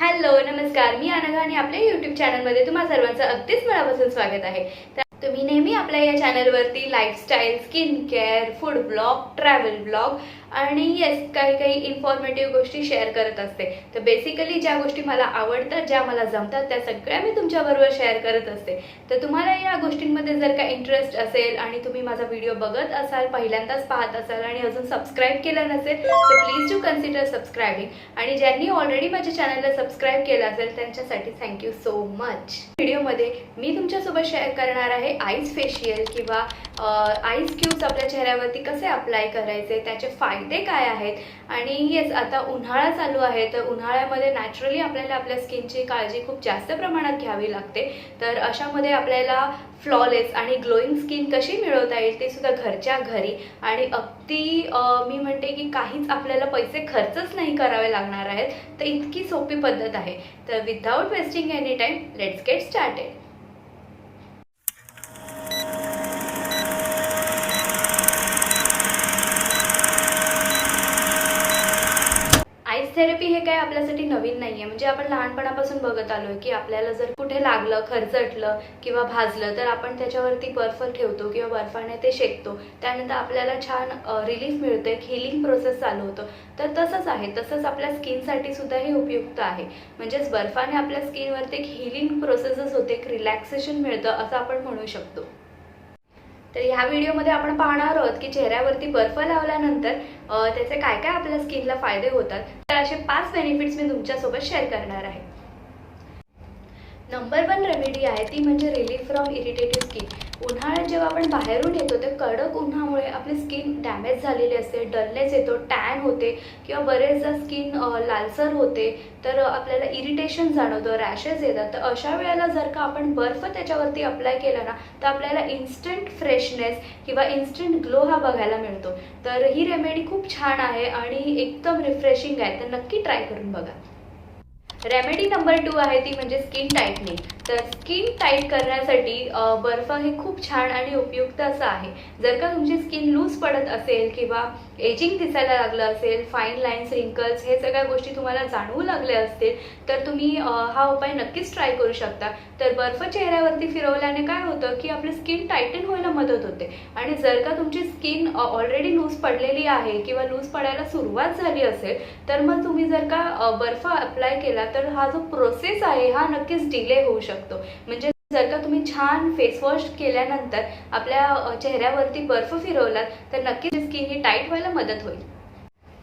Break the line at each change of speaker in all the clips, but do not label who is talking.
Hello नमस्कार. मी अनघा आणि आपल्या युट्यूब चॅनलमध्ये तुम्हा सर्वांचं अगदीच मनापासून स्वागत आहे. तर तुम्ही नेहमी आपल्या या चॅनलवरती lifestyle skin care food blog travel blog आणि येस काही काही इन्फॉर्मेटिव्ह गोष्टी शेअर करत असते. तर बेसिकली ज्या गोष्टी मला आवडतात ज्या मला जमतात त्या सगळ्या मी तुमच्याबरोबर शेअर करत असते. तर तुम्हाला या गोष्टींमध्ये जर का इंटरेस्ट असेल आणि तुम्ही माझा व्हिडिओ बघत असाल पहिल्यांदाच पाहत असाल आणि अजून सबस्क्राईब केलं नसेल तर प्लीज टू कन्सिडर सबस्क्रायबिंग आणि ज्यांनी ऑलरेडी माझ्या चॅनलला सबस्क्राईब केलं असेल त्यांच्यासाठी थँक्यू सो मच व्हिडिओमध्ये मी तुमच्यासोबत शेअर करणार आहे. आईज फेशियल किंवा आईज क्यूब्स आपल्या चेहऱ्यावरती कसे अप्लाय करायचे त्याचे फायदे काय आहेत? आणि येस आता उन्हाळा चालू आहे तर उन्हाळ्यामध्ये नॅचरली आपल्याला आपल्या स्किनची काळजी खूप जास्त प्रमाणात घ्यावी लागते. तर अशामध्ये आपल्याला फ्लॉलेस आणि ग्लोईंग स्किन कशी मिळवता येईल ते सुद्धा घरच्या घरी. आणि अगदी मी म्हणते की काहीच आपल्याला पैसे खर्चच नाही करावे लागणार आहेत तर इतकी सोपी पद्धत आहे. तर without wasting any time let's get started therapy हे काय आपल्यासाठी नवीन नाही आहे म्हणजे आपण लहानपणापासून बघत आलोय की आपल्याला जर कुठे लागलं खरचटलं किंवा भाजलं तर आपण त्याच्यावरती बर्फ ठेवतो किंवा बर्फाने ते शेकतो. त्यानंतर आपल्याला छान रिलीफ मिळतं एक हिलिंग प्रोसेस चालू होतो. तर तसंच आहे. तसंच आपल्या स्किनसाठी सुद्धा हे उपयुक्त आहे. म्हणजेच बर्फाने आपल्या स्किनवरती एक हिलिंग प्रोसेसच होते एक रिलॅक्सेशन मिळतं असं आपण म्हणू शकतो. तर ह्या व्हिडिओमध्ये आपण पाहणार आहोत की चेहऱ्यावरती बर्फ लावल्यानंतर त्याचे काय काय आपल्या स्किनला फायदे होतात. तर असे पाच बेनिफिट्स मी तुमच्यासोबत शेअर करणार आहे. नंबर वन रेमेडी आहे ती म्हणजे रिलीफ फ्रॉम इरिटेटिव्ह स्किन उन्हाळ्यात जेव्हा आपण बाहेरून येतो ते कडक उन्हामुळे आपली स्किन डॅमेज झालेली असते डलनेस येतो टॅन होते किंवा बरेचदा स्किन लालसर होते तर आपल्याला इरिटेशन जाणवतं रॅशेस येतात. तर अशा वेळेला जर का आपण बर्फ त्याच्यावरती अप्लाय केला ना तर आपल्याला इन्स्टंट फ्रेशनेस किंवा इन्स्टंट ग्लो हा बघायला मिळतो. तर ही रेमेडी खूप छान आहे आणि एकदम रिफ्रेशिंग आहे. तर नक्की ट्राय करून बघा. रेमेडी नंबर टू आहे ती म्हणजे स्किन टाईटनिंग तर स्किन टाईट करण्यासाठी बर्फ हे खूप छान आणि उपयुक्त असं आहे. जर का तुमची स्किन लूज पडत असेल किंवा एजिंग दिसायला लागलं असेल फाईन लाईन्स रिंकल्स हे सगळ्या गोष्टी तुम्हाला जाणवू लागल्या असतील तर तुम्ही हा उपाय नक्कीच ट्राय करू शकता. तर बर्फ चेहऱ्यावरती फिरवल्याने काय होतं की आपली स्किन टायटन व्हायला मदत होते. आणि जर का तुमची स्किन ऑलरेडी लूज पडलेली आहे किंवा लूज पडायला सुरुवात झाली असेल तर मग तुम्ही जर का बर्फ अप्लाय केला तर हा जो प्रोसेस आहे हा नक्कीच डिले होऊ शकतो. म्हणजे जर का तुम्ही छान फेसवॉश केल्यानंतर आपल्या चेहऱ्यावरती बर्फ फिरवलात तर नक्कीच स्किन ही टाईट व्हायला मदत होईल.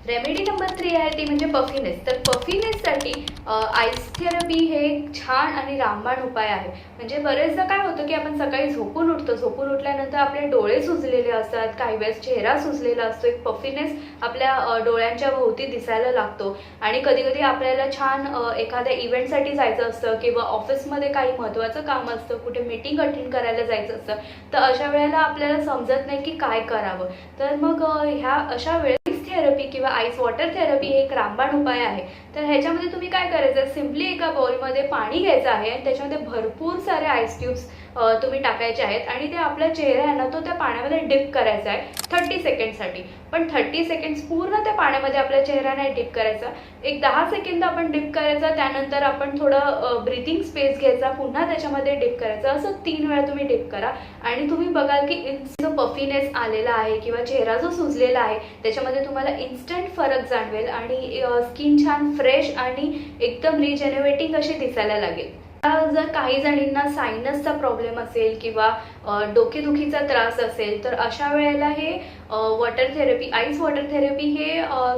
रेमेडी नंबर थ्री आहे ती म्हणजे पफिनेस तर पफिनेससाठी आईस थेरपी हे एक छान आणि रामबाण उपाय आहे. म्हणजे बरेचदा काय होतं की आपण सकाळी झोपून उठतो. झोपून उठल्यानंतर आपले डोळे सुजलेले असतात काही वेळेस चेहरा सुजलेला असतो. एक पफिनेस आपल्या डोळ्यांच्या भोवती दिसायला लागतो. आणि कधी कधी आपल्याला छान एखाद्या इव्हेंटसाठी जायचं असतं किंवा ऑफिसमध्ये काही महत्त्वाचं काम असतं कुठे मीटिंग अटेंड करायला जायचं असतं तर अशा वेळेला आपल्याला समजत नाही की काय करावं. तर मग ह्या अशा वेळेस किंवा आईस वॉटर थेरपी हे एक रामबाण उपाय आहे. तर ह्याच्यामध्ये तुम्ही काय करायचं? सिम्पली एका बाउलमध्ये पाणी घ्यायचं आहे आणि त्याच्यामध्ये भरपूर सारे आईस ट्यूब्स तुम्ही टाकायचे आहेत आणि ते आपला चेहरा आहे ना तो त्या पाण्यामध्ये डिप करायचा आहे थर्टी सेकंडसाठी पण थर्टी सेकंड्स पूर्ण त्या पाण्यामध्ये आपल्या चेहरा नाही डिप करायचा. एक दहा सेकंद आपण डिप करायचा त्यानंतर आपण थोडं ब्रिथिंग स्पेस घ्यायचा पुन्हा त्याच्यामध्ये डिप करायचा. असं तीन वेळा तुम्ही डिप करा. आणि तुम्ही बघाल की इन- जो पफीनेस आलेला आहे किंवा चेहरा जो सुजलेला आहे त्याच्यामध्ये तुम्हाला इन्स्टंट फरक जाणवेल आणि स्किन छान फ्रेश आणि एकदम रिजेनोवेटिंग अशी दिसायला लागेल. जर काही जणींना सायनसचा प्रॉब्लेम असेल किंवा डोकेदुखीचा त्रास असेल तर अशा वेळेला हे water therapy ice water therapy हे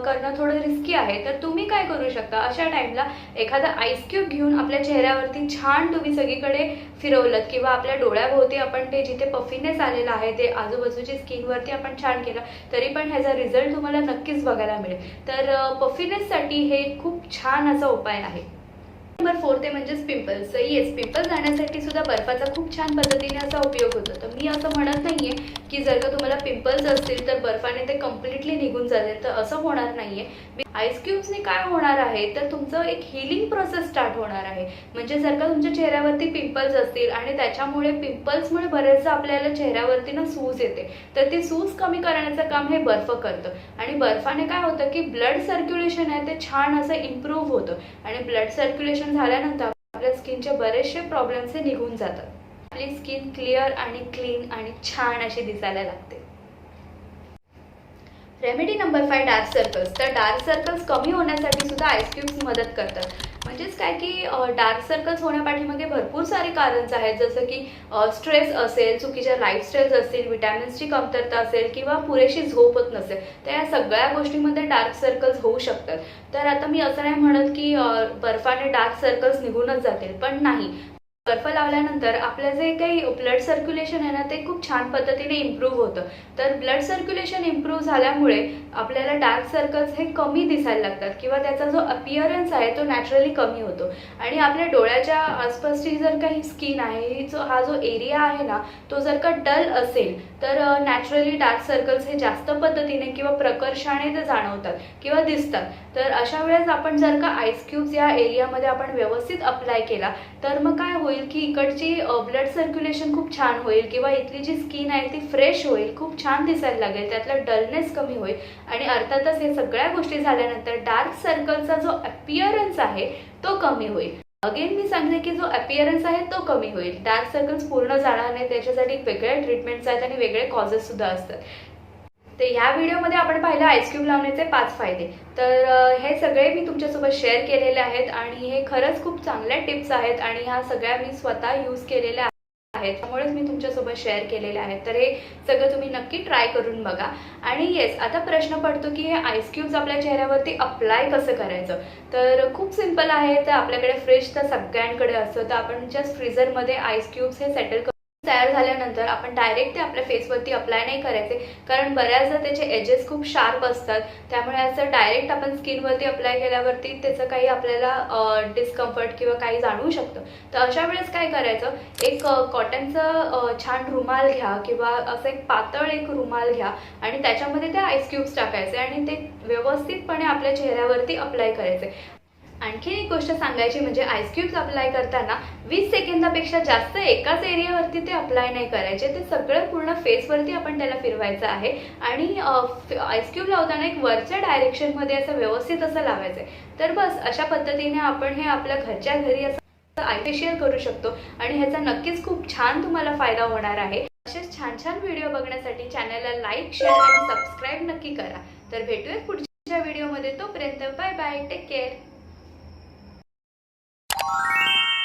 करणं थोडं रिस्की आहे. तर तुम्ही काय करू शकता? अशा टाईमला एखादा आईस क्यूब घेऊन आपल्या चेहऱ्यावरती छान तुम्ही सगळीकडे फिरवलं किंवा आपल्या डोळ्याभोवती आपण ते जिथे पफिनेस आलेलं आहे ते आजूबाजूची स्किनवरती आपण छान केलं तरी पण ह्याचा रिझल्ट तुम्हाला नक्कीच बघायला मिळेल. तर पफिनेससाठी हे खूप छान असा उपाय आहे. नंबर फोर ते म्हणजेच पिंपल्स येस पिंपल्स जाण्यासाठी सुद्धा बर्फाचा खूप छान पद्धतीने असा उपयोग होतो. तर मी असं म्हणत नाहीये की जर का तुम्हाला पिंपल्स असतील तर बर्फाने ते कम्प्लिटली निघून जातील. तर असं होणार नाहीये. आईस क्यूब्सने काय होणार आहे? तर तुमचं एक हिलिंग प्रोसेस स्टार्ट होणार आहे. म्हणजे जर का तुमच्या चेहऱ्यावरती पिंपल्स असतील आणि त्याच्यामुळे पिंपल्समुळे बरेचसं आपल्याला चेहऱ्यावरती ना सूज येते. तर ती सूज कमी करण्याचं काम हे बर्फ करतं. आणि बर्फाने काय होतं की ब्लड सर्क्युलेशन आहे ते छान असं इम्प्रूव्ह होतं. आणि ब्लड सर्क्युलेशन झाल्यानंतर आपल्या स्किनचे बरेचसे प्रॉब्लेम्स हे निघून जातात. आपली स्किन क्लिअर आणि क्लीन आणि छान अशी दिसायला लागते. Remedy number five dark circles तर डार्क सर्कल्स कमी होण्यासाठी सुद्धा आईस्क्यूब्स मदत करतात. म्हणजेच काय की डार्क सर्कल्स होण्यापाठीमागे भरपूर सारे कारण्स आहेत. जसं की स्ट्रेस असेल चुकीच्या लाईफस्टाईल्स असतील विटॅमिन्सची कमतरता असेल किंवा पुरेशी झोप होत नसेल तर या सगळ्या गोष्टींमध्ये डार्क सर्कल्स होऊ शकतात. तर आता मी असं नाही म्हणत की बर्फाने डार्क सर्कल्स निघूनच जातील पण नाही. बर्फ लावल्यानंतर आपलं जे काही ब्लड सर्क्युलेशन आहे ना ते खूप छान पद्धतीने इम्प्रूव्ह होतं. तर ब्लड सर्क्युलेशन इम्प्रूव्ह झाल्यामुळे आपल्याला डार्क सर्कल्स हे कमी दिसायला लागतात किंवा त्याचा जो अपिअरन्स आहे तो नॅचरली कमी होतो. आणि आपल्या डोळ्याच्या आसपासची जर काही स्किन आहे जो हा जो एरिया आहे ना तो जर का डल असेल तर नॅचरली डार्क सर्कल्स हे जास्त पद्धतीने किंवा प्रकर्षाने ते जाणवतात किंवा दिसतात. तर अशा वेळेस आपण जर का आईस क्यूब्स या एरियामध्ये आपण व्यवस्थित अप्लाय केला तर मग काय होईल? की इकडची ब्लड सर्क्युलेशन खूप छान होईल किंवा इथली जी स्किन आहे ती फ्रेश होईल खूप छान दिसायला लागेल त्यातला डलनेस कमी होईल. आणि अर्थातच हे सगळ्या गोष्टी झाल्यानंतर डार्क सर्कलचा जो अपिअरन्स आहे तो कमी होईल. अगेन मी सांगते की जो अपिअरन्स आहे तो कमी होईल. डार्क सर्कल्स पूर्ण जाणार नाही त्याच्यासाठी वेगळ्या ट्रीटमेंट्स आहेत आणि वेगळे कॉजेस सुद्धा असतात. तर ह्या व्हिडिओमध्ये आपण पाहिलं आईस्क्यूब लावण्याचे पाच फायदे. तर हे सगळे मी तुमच्यासोबत शेअर केलेले आहेत आणि हे खरंच खूप चांगल्या टिप्स आहेत आणि ह्या सगळ्या मी स्वतः यूज केलेल्या आहेत. त्यामुळेच मी तुमच्यासोबत शेअर केलेले आहेत. तर हे सगळं तुम्ही नक्की ट्राय करून बघा. आणि येस आता प्रश्न पडतो की हे आईस क्यूब्स आपल्या चेहऱ्यावरती अप्लाय कसं करायचं? तर खूप सिंपल आहे. तर आपल्याकडे फ्रीज तर सगळ्यांकडे असतं. तर आपण जस्ट फ्रीझरमध्ये आईस क्यूब्स हे सेटल तयार झाल्यानंतर आपण डायरेक्ट ते आपल्या फेसवरती अप्लाय नाही करायचे. कारण बऱ्याचदा त्याचे एजेस खूप शार्प असतात. त्यामुळे असं डायरेक्ट आपण स्किनवरती अप्लाय केल्यावरती त्याचं काही आपल्याला डिस्कम्फर्ट किंवा काही जाणवू शकतं. तर अशा वेळेस काय करायचं? एक कॉटनचं छान रुमाल घ्या किंवा असं एक पातळ एक रुमाल घ्या आणि त्याच्यामध्ये ते आईस क्यूब्स टाकायचे आणि ते व्यवस्थितपणे आपल्या चेहऱ्यावरती अप्लाय करायचे. आणखी एक गोष्ट सांगायची म्हणजे आईस क्यूब्स अप्लाय करताना वीस सेकंदापेक्षा जास्त एकाच एरियावरती ते अप्लाय नाही करायचे. ते सगळं पूर्ण फेसवरती आपण त्याला फिरवायचं आहे. आणि आईस क्यूब लावताना एक वरच्या डायरेक्शनमध्ये असं व्यवस्थित असं लावायचं आहे तर बस अशा पद्धतीने आपण हे आपल्या घरच्या घरी असं आयफेशियल करू शकतो. आणि ह्याचा नक्कीच खूप छान तुम्हाला फायदा होणार आहे. असेच छान छान व्हिडिओ बघण्यासाठी चॅनलला लाईक शेअर आणि सबस्क्राईब नक्की करा. तर भेटूया पुढच्या व्हिडिओमध्ये तोपर्यंत bye bye take care Thank you.